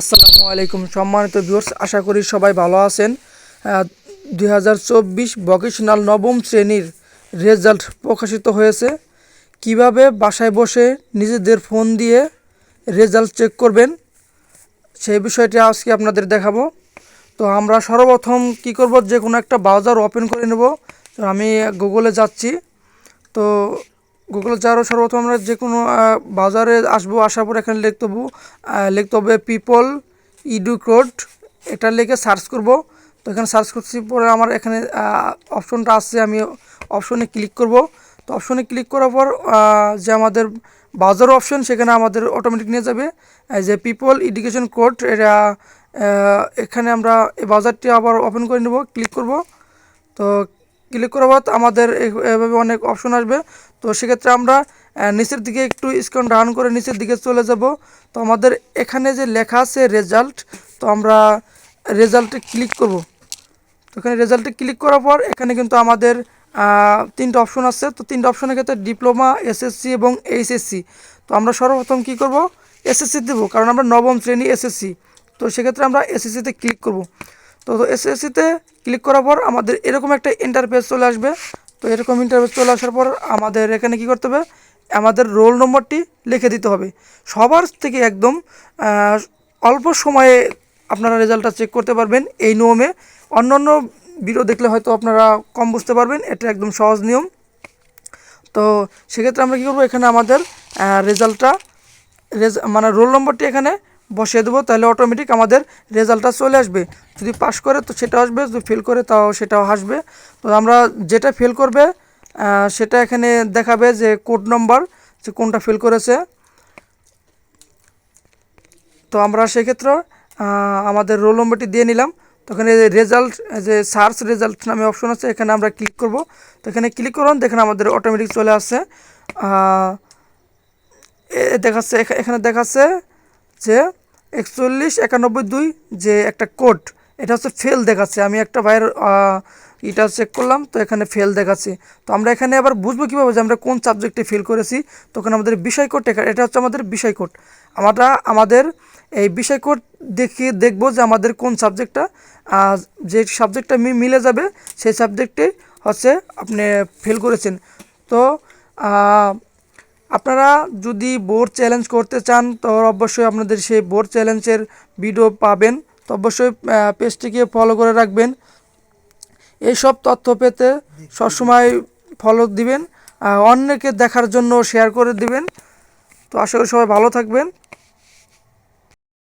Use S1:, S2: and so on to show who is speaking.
S1: আসসালামু আলাইকুম সম্মানিত ভিউয়ার্স, আশা করি সবাই ভালো আছেন। দুই হাজার চব্বিশ ভকেশনাল নবম শ্রেণির রেজাল্ট প্রকাশিত হয়েছে। কীভাবে বাসায় বসে নিজেদের ফোন দিয়ে রেজাল্ট চেক করবেন, সেই বিষয়টি আজকে আপনাদের দেখাবো। তো আমরা সর্বপ্রথম কি করব, যে কোনো একটা ব্রাউজার ওপেন করে নেব। আমি গুগলে যাচ্ছি। তো গুগলে যাওয়ার সর্বপ্রথম আমরা যে কোনো বাজারে আসব, আসার পর এখানে লিখতে হবে লিখতে হবে পিপল ইডু কোড এটা লিখে সার্চ করব। তো এখানে সার্চ করছি, পরে আমার এখানে অপশনটা আসছে, আমি অপশনে ক্লিক করব। তো অপশনে ক্লিক করার পর যে আমাদের বাজার অপশন সেখানে আমাদের অটোমেটিক নিয়ে যাবে। যে পিপল এডুকেশন কোড এটা এখানে আমরা এই বাজারটি আবার ওপেন করে নেব ক্লিক করব। তো ক্লিক করার পর আমাদের এভাবে অনেক অপশন আসবে। তো সেক্ষেত্রে আমরা নিচের দিকে একটু স্ক্রন ডাউন করে নিচের দিকে চলে যাব। তো আমাদের এখানে যে লেখা আছে রেজাল্ট তো আমরা রেজাল্টে ক্লিক করব। তো এখানে রেজাল্টে ক্লিক করার পর এখানে কিন্তু আমাদের তিনটা অপশন আছে। তো তিনটা অপশনের ক্ষেত্রে ডিপ্লোমা এসএসসি এবং এইচএসসি তো আমরা সর্বপ্রথম কি করব? এসএসসি দেব, কারণ আমরা নবম শ্রেণি এসএসসি তো সেক্ষেত্রে আমরা এসএসসিতে ক্লিক করব। তো এসএসসিতে ক্লিক করার পর আমাদের এরকম একটা ইন্টারফেস চলে আসবে। তো এরকম ইন্টারফেস চলে আসার পর আমাদের এখানে কি করতে হবে? আমাদের রোল নম্বরটি লিখে দিতে হবে। সবার থেকে একদম অল্প সময়ে আপনারা রেজাল্টটা চেক করতে পারবেন এই নিয়মে। অন্য অন্য ভিডিও দেখলে হয়তো আপনারা কম বুঝতে পারবেন, এটা একদম সহজ নিয়ম। তো সেক্ষেত্রে আমরা কী করব? এখানে আমাদের রেজাল্টটা রেজ মানে রোল নম্বরটি এখানে বসিয়ে দেবো, তাহলে অটোমেটিক আমাদের রেজাল্টটা চলে আসবে। যদি পাস করে তো সেটা আসবে, যদি ফেল করে তাও সেটাও আসবে। তো আমরা যেটা ফেল করবে সেটা এখানে দেখাবে যে কোড নম্বর যে কোনটা ফেল করেছে। তো আমরা সেক্ষেত্রে আমাদের রোল নম্বরটি দিয়ে নিলাম। তো এখানে রেজাল্ট যে সার্চ রেজাল্ট নামে অপশন আছে, এখানে আমরা ক্লিক করব। তো এখানে ক্লিক করুন, দেখেন আমাদের অটোমেটিক চলে আসছে। দেখাচ্ছে, এখা- এখানে দেখাচ্ছে যে একচল্লিশ, একানব্বই দুই যে একটা কোড, এটা হচ্ছে ফেল দেখাচ্ছে। আমি একটা ভাইয়ের এটা চেক করলাম, তো এখানে ফেল দেখাচ্ছে। তো আমরা এখানে আবার বুঝব কীভাবে যে আমরা কোন সাবজেক্টে ফেল করেছি। তখন আমাদের বিষয় কোড এটা হচ্ছে আমাদের বিষয় কোড আমরা, আমাদের এই বিষয় কোড দেখিয়ে দেখব যে আমাদের কোন সাবজেক্টটা যে সাবজেক্টটা মিলে যাবে, সেই সাবজেক্টে হচ্ছে আপনি ফেল করেছেন। তো আপনারা যদি বোর্ড চ্যালেঞ্জ করতে চান তো অবশ্যই আপনাদের সেই বোর্ড চ্যালেঞ্জের ভিডিও পাবেন। তো অবশ্যই পেজটিকে ফলো করে রাখবেন। এইসব তথ্য পেতে সবসময় ফলো দিবেন অন্যকে দেখার জন্য শেয়ার করে দিবেন। তো আশা করি সবাই ভালো থাকবেন।